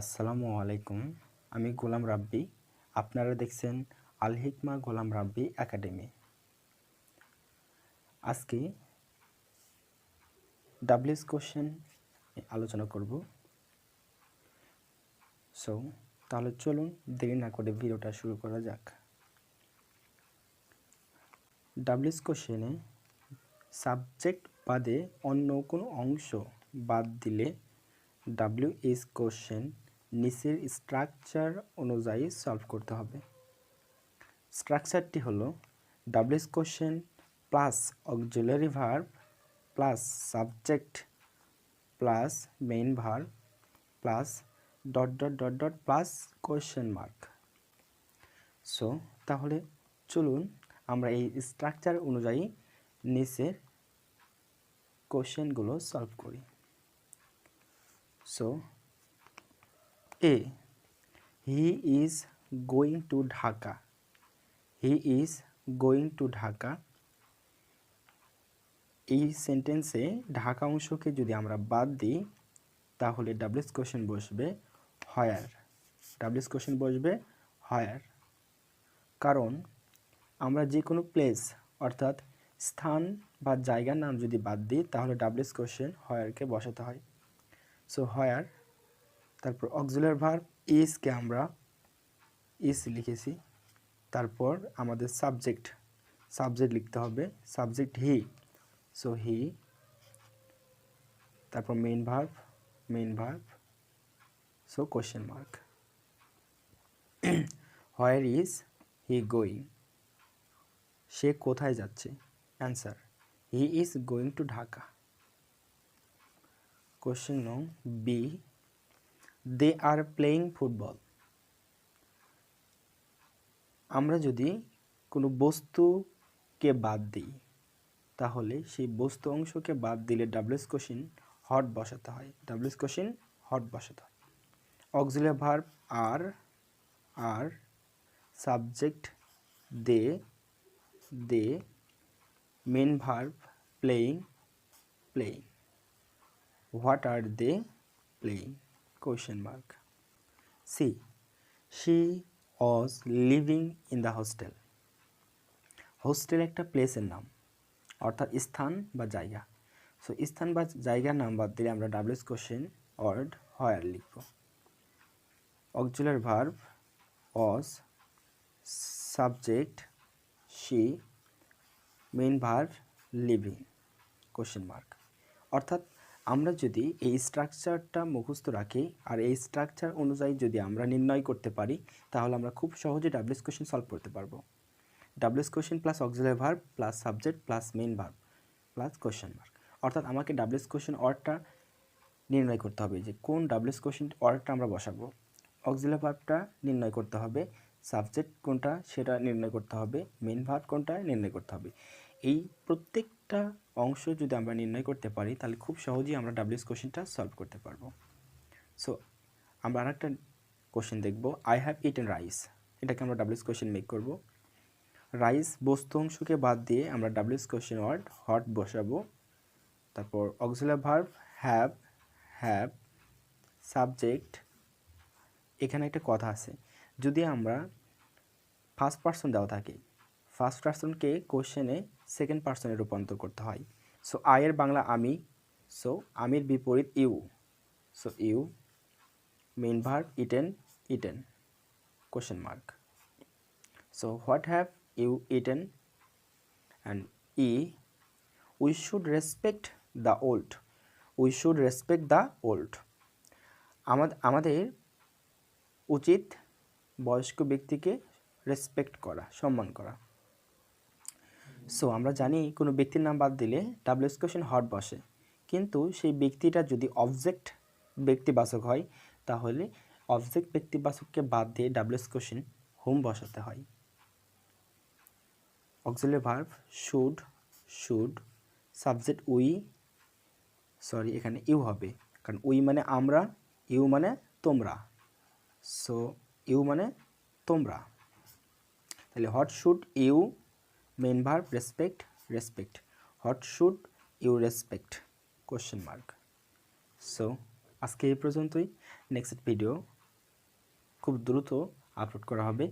আসসালামু আলাইকুম, আমি গোলাম রাব্বি। আপনারা দেখছেন আল হিকমা গোলাম রাব্বি একাডেমি। আজকে ডাব্লিউএস কোশ্চেন আলোচনা করব। সো, তাহলে চলুন দেরি না করে ভিডিওটা শুরু করা যাক। ডাব্লিউএস কোশ্চেনে সাবজেক্ট বাদে অন্য কোনো অংশ বাদ দিলে ডাব্লিউ এস কোশ্চেন নিচের স্ট্রাকচার অনুযায়ী সলভ করতে হবে। স্ট্রাকচারটি হলো WS question plus auxiliary verb plus subject plus main verb plus dot dot dot dot plus question mark. So, তাহলে চলুন আমরা এই স্ট্রাকচার অনুযায়ী নিচের কোশ্চেনগুলো সলভ করি। So A he is going to Dhaka he is going to Dhaka এই সেন্টেন্সে ঢাকা অংশকে যদি আমরা বাদ দিই, তাহলে ডাব্লিউএস কোশ্চেন বসবে হয়ার ডাব্লিউএস কোশ্চেন বসবে হয়ার কারণ আমরা যে কোনো প্লেস অর্থাৎ স্থান বা জায়গার নাম যদি বাদ দিই, তাহলে ডাব্লিউএস কোশ্চেন হয়ারকে বসাতে হয়। সো হয়ার তারপর অক্সিলার ভার্ব ইজকে আমরা ইজ লিখেছি। তারপর আমাদের সাবজেক্ট সাবজেক্ট লিখতে হবে। সাবজেক্ট হি সো হি তারপর main verb main verb so question mark where is he going সে কোথায় যাচ্ছে? Answer he is going to Dhaka question নং B they are playing football আমরা যদি কোনো বস্তুকে বাদ দিই, তাহলে সেই বস্তু অংশকে বাদ দিলে ডাব্লিউএস কোশ্চিন হট বসাতে হয়। ডাব্লিউএস কোশ্চিন হট বসাতে হয়। Auxiliary verb are are subject they they main verb playing playing what are they playing question mark. C she was living in the hostel. Hostel একটা প্লেসের নাম, অর্থাৎ স্থান বা জায়গা। সো স্থান বা জায়গার নাম বাদ দিলে আমরা ডাব্লিউএস কোশ্চেন ওয়ার্ড হয়ার লিখব। Auxiliary verb was subject she main verb living question mark অর্থাৎ আমরা যদি এই স্ট্রাকচারটা মুখস্থ রাখি আর এই স্ট্রাকচার অনুযায়ী যদি আমরা নির্ণয় করতে পারি, তাহলে আমরা খুব সহজে ডাব্লিউএস কোশ্চেন সলভ করতে পারব। WS question plus auxiliary verb plus subject plus main verb plus question mark অর্থাৎ আমাকে ডাব্লিউএস কোশ্চেন অর্ডটা নির্ণয় করতে হবে যে কোন ডাব্লিউএস কোশ্চেন অর্ডটা আমরা বসাবো। অক্সিলারি ভার্বটা নির্ণয় করতে হবে সাবজেক্ট কোনটা সেটা নির্ণয় করতে হবে মেইন ভার্ব কোনটা নির্ণয় করতে হবে। এই প্রত্যেকটা অংশ যদি আমরা নির্ণয় করতে পারি, তাহলে খুব সহজেই আমরা ডাব্লিউএস কোশ্চেনটা সলভ করতে পারব। সো আমরা আরেকটা কোশ্চেন দেখব। আই হ্যাভ ইটেন রাইস এটাকে আমরা ডাব্লিউএস কোশ্চেন মেক করব। রাইস বস্তু অংশকে বাদ দিয়ে আমরা ডাব্লিউএস কোশ্চেন ওয়ার্ড হট বসাবো। তারপর auxiliary verb have have subject এখানে একটা কথা আছে। যদি আমরা ফার্স্ট পার্সন দেওয়া থাকে ফার্স্ট পার্সনকে কোশ্চেনে সেকেন্ড পার্সনে রূপান্তর করতে হয়। সো আয়ের বাংলা আমি সো আমির বিপরীত you. So you main verb eaten eaten question mark so what have you eaten and E we should respect the old we should respect the old আমাদের উচিত বয়স্ক ব্যক্তিকে রেসপেক্ট করা, সম্মান করা। সো আমরা জানি কোনো ব্যক্তির নাম বাদ দিলে ডাব্লিউএস কোশ্চেন হট বসে। কিন্তু সেই ব্যক্তিটা যদি অবজেক্ট ব্যক্তিবাচক হয়, তাহলে অবজেক্ট ব্যক্তিবাচককে বাদ দিয়ে ডাব্লিউএস কোশ্চেন হোম বসাতে হয়। Auxiliary verb should should subject we sorry এখানে ইউ হবে। কারণ উই মানে আমরা ইউ মানে তোমরা। সো ইউ মানে তোমরা। তাহলে what should you main verb respect respect what should you respect question mark so আজকে এই পর্যন্তই। নেক্সট ভিডিও খুব দ্রুত আপলোড করা হবে।